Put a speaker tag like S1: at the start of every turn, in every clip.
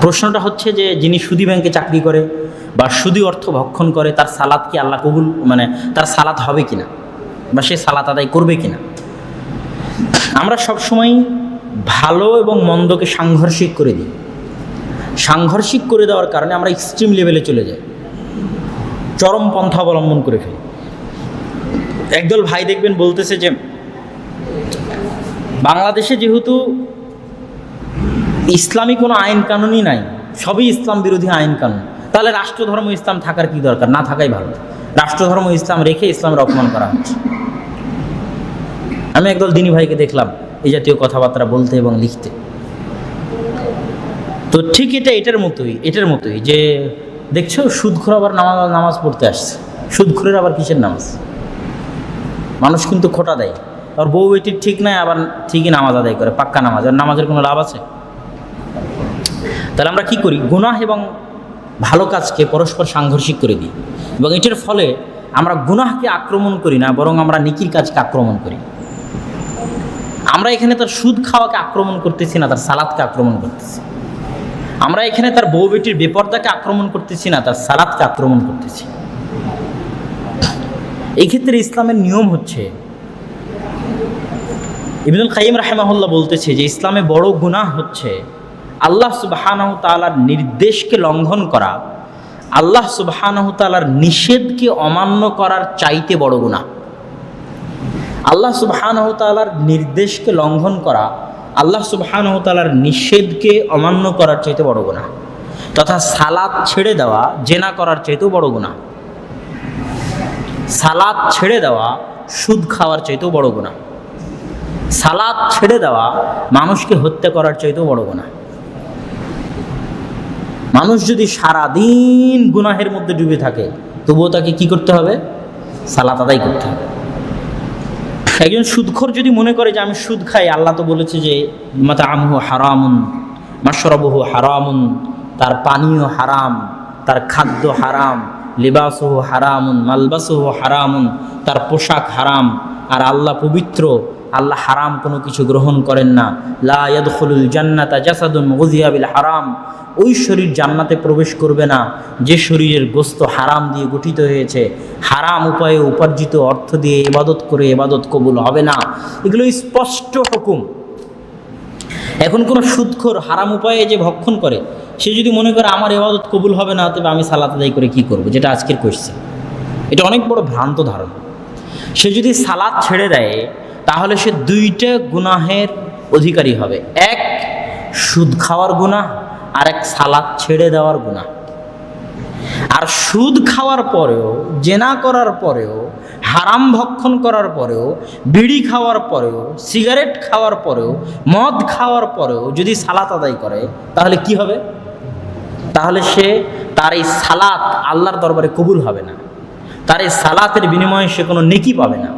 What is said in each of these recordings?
S1: প্রশ্নটা হচ্ছে যে যিনি সুদি ব্যাংকে চাকরি করে বা সুদি অর্থ ভক্ষণ করে, তার সালাত কি আল্লাহ কবুল মানে তার সালাত হবে কিনা? বা সে সালাত আদায় করবে কিনা? আমরা সবসময় ভালো এবং মন্দকে সাংঘর্ষিক করে দিই। সাংঘর্ষিক করে দেওয়ার কারণে আমরা এক্সট্রিম লেভেলে চলে যাই। চরম পন্থা অবলম্বন করে ফেলি। একদল ভাই দেখবেন বলতেছে যে, বাংলাদেশে যেহেতু ইসলামী কোনো আইন কানুনই নাই। সবই ইসলাম বিরোধী আইন কানুন। তাহলে রাষ্ট্রধর্ম ইসলাম থাকার কি দরকার? না থাকাই ভালো। রাষ্ট্রধর্ম ইসলাম রেখে ইসলামের অপমান করা হচ্ছে। আমি একদল দিনী ভাইকে দেখলাম এই জাতীয় কথাবার্তা বলতে এবং লিখতে। তো ঠিক এটা, এটার মতোই এটার মতোই যে দেখছ, সুদখোর আবার নামাজ নামাজ পড়তে আসছে। সুদখোরের আবার কিসের নামাজ? মানুষ কিন্তু খোটা দেয়। আর বউ এটির ঠিক নাই, আবার ঠিকই নামাজ আদায় করে, পাক্কা নামাজ। আর নামাজের কোনো লাভ আছে? তাহলে আমরা কি করি? গুনাহ এবং ভালো কাজকে পরস্পর সাংঘর্ষিক করে দিই। এবং এটার ফলে আমরা গুনাহকে আক্রমণ করি না, বরং আমরা নিকির কাজকে আক্রমণ করি। আমরা এখানে তার সুদ খাওয়াকে আক্রমণ করতেছি না, তার সালাদকে আক্রমণ করতেছি। আমরা এখানে তার বউ বেটির বেপর্দাকে আক্রমণ করতেছি না, তার সালাদকে আক্রমণ করতেছি। এক্ষেত্রে ইসলামের নিয়ম হচ্ছে, ইবনুল কাইম রাহেমাহুল্লাহ বলতেছে যে, ইসলামে বড় গুনাহ হচ্ছে আল্লাহ সুবাহানাহ তালার নির্দেশকে লঙ্ঘন করা, আল্লাহ সুবাহানাহ তালার নিষেধকে অমান্য করার চাইতে বড় গুণা আল্লাহ সুবাহানাহ তালার নির্দেশকে লঙ্ঘন করা, আল্লাহ সুবাহানাহ তালার নিষেধকে অমান্য করার চাইতে বড় গুণা তথা সালাদ ছেড়ে দেওয়া, জেনা করার চাইতেও বড় গুণা সালাদ ছেড়ে দেওয়া, সুদ খাওয়ার চাইতেও বড় গুণা সালাদ ছেড়ে দেওয়া, মানুষকে হত্যা করার চাইতেও বড় গুণা মানুষ যদি সারাদিন গুনাহের মধ্যে ডুবে থাকে, তবুও তাকে কি করতে হবে? সালাত আদায় করতে হবে। একজন সুদখোর যদি মনে করে যে আমি সুদ খাই, আল্লাহ তো বলেছে যে মাতা আমহু হারামুন মাসরবহু হারামুন, তার পানীয় হারাম, তার খাদ্য হারাম, লিবাসহু হারামুন, মালবাসহু হারামুন, তার পোশাক হারাম, আর আল্লাহ পবিত্র আল্লাহ হারাম কোনো কিছু গ্রহণ করেন না। লা ইয়াদখুলুল জান্নাতা জাসাদুন গুজিয়াবিল হারাম। ওই শরীর জান্নাতে প্রবেশ করবে না। যে শরীরের গোস্ত হারাম দিয়ে গঠিত হয়েছে, হারাম উপায়ে উপার্জিত অর্থ দিয়ে এবাদত করে এবাদত কবুল হবে না। এগুলো স্পষ্ট হুকুম। এখন কোনো সুদখোর হারাম উপায়ে যে ভক্ষণ করে, সে যদি মনে করে আমার এবাদত কবুল হবে না, তবে আমি সালাত আদায় করে কি করব? যেটা আজকের কোয়েশ্চেন এটা অনেক বড় ভ্রান্ত ধারণা। সে যদি সালাদ ছেড়ে দেয় তাহলে সে দুইটা গুনাহের অধিকারী হবে। এক, সুদ খাওয়ার গুনাহ, আর এক সালাদ ছেড়ে দেওয়ার গুনাহ। আর সুদ খাওয়ার পরেও, জেনা করার পরেও, হারাম ভক্ষণ করার পরেও, বিড়ি খাওয়ার পরেও, সিগারেট খাওয়ার পরেও, মদ খাওয়ার পরেও যদি সালাত আদায় করে, তাহলে কি হবে? তাহলে সে তার এই সালাত আল্লাহর দরবারে কবুল হবে না। তার এই সালাতের বিনিময়ে সে কোনো নেকি পাবে না।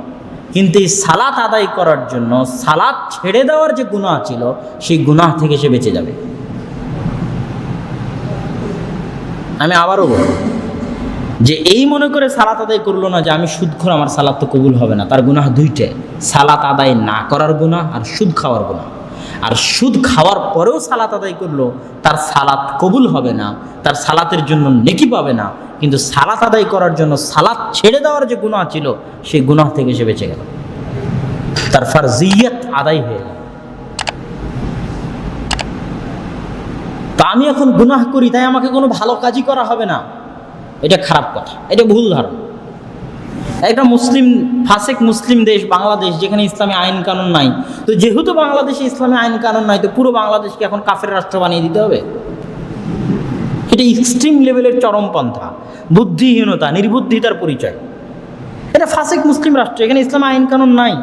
S1: কিন্তু এই সালাত আদায় করার জন্য, সালাত ছেড়ে দেওয়ার যে গুনাহ ছিল, সেই গুনাহ থেকে সে বেঁচে যাবে। আমি আবারও বলব যে এই মনে করে সালাত আদায় করল না যে আমি সুদ খোর আমার সালাত তো কবুল হবে না। তার গুনাহ দুইটাই সালাত আদায় না করার গুনাহ আর সুদ খাওয়ার গুনাহ। আর সুদ খাওয়ার পরেও সালাত আদায় করল, তার সালাত কবুল হবে না, তার সালাতের জন্য নেকি পাবে না কিন্তু সালাত আদায় করার জন্য সালাত ছেড়ে দেওয়ার যে গুনাহ ছিল, সেই গুনাহ থেকে সে বেঁচে গেল। তার ফারজিয়ত আদায় হয়ে গেল। তা আমি এখন গুনাহ করি, তাই আমাকে কোনো ভালো কাজই করা হবে না। এটা খারাপ কথা, এটা ভুল ধারণা। একটা মুসলিম, ফাসেক মুসলিম দেশ বাংলাদেশ, যেখানে ইসলামী আইন কানুন নাই, তো যেহেতু বাংলাদেশে ইসলামী আইন কানুন নাই, তো পুরো বাংলাদেশকে এখন কাফের রাষ্ট্র বানিয়ে দিতে হবে? এটা এক্সট্রিম লেভেলের চরমপন্থা বুদ্ধিহীনতা, নির্বুদ্ধিতার পরিচয়। এটা ফাসেক মুসলিম রাষ্ট্র, এখানে ইসলামী আইন কানুন নাই।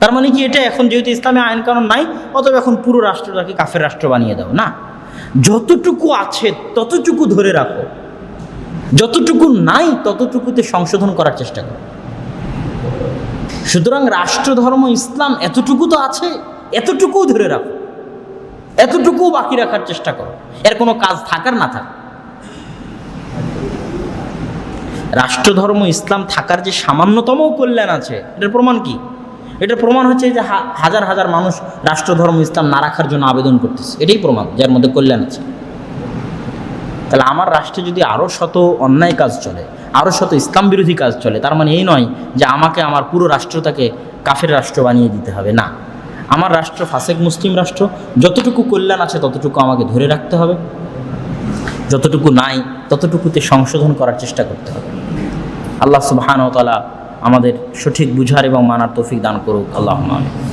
S1: তার মানে কি এটা এখন যেহেতু ইসলামে আইন কানুন নাই, অতএব এখন পুরো রাষ্ট্রটাকে কাফের রাষ্ট্র বানিয়ে দাও। না, যতটুকু আছে ততটুকু ধরে রাখো। যতটুকু নাই ততটুকুতে সংশোধন করার চেষ্টা করো। সুতরাং রাষ্ট্রধর্ম ইসলাম এতটুকু তো আছে এতটুকু ধরে রাখো। এতটুকু বাকি রাখার চেষ্টা করো। এর কোনো কাজ থাকার না থাক। রাষ্ট্রধর্ম, ইসলাম থাকার যে সামান্যতম কল্যাণ আছে, এটার প্রমাণ কি? এটার প্রমাণ হচ্ছে যে হাজার হাজার মানুষ রাষ্ট্রধর্ম, ইসলাম না রাখার জন্য আবেদন করতেছে। এটাই প্রমাণ, যার মধ্যে কল্যাণ আছে। তাহলে আমার রাষ্ট্রে যদি আরও শত অন্যায় কাজ চলে আরও শত ইসলাম বিরোধী কাজ চলে, তার মানে এই নয় যে আমাকে আমার পুরো রাষ্ট্রটাকে কাফের রাষ্ট্র বানিয়ে দিতে হবে, না। আমার রাষ্ট্র ফাসেক মুসলিম রাষ্ট্র, যতটুকু কল্যাণ আছে, ততটুকু আমাকে ধরে রাখতে হবে। যতটুকু নাই, ততটুকুতে সংশোধন করার চেষ্টা করতে হবে। আল্লাহ সুবাহানতালা আমাদের সঠিক বুঝার এবং মানার তৌফিক দান করুক। আল্লাহ আমিন।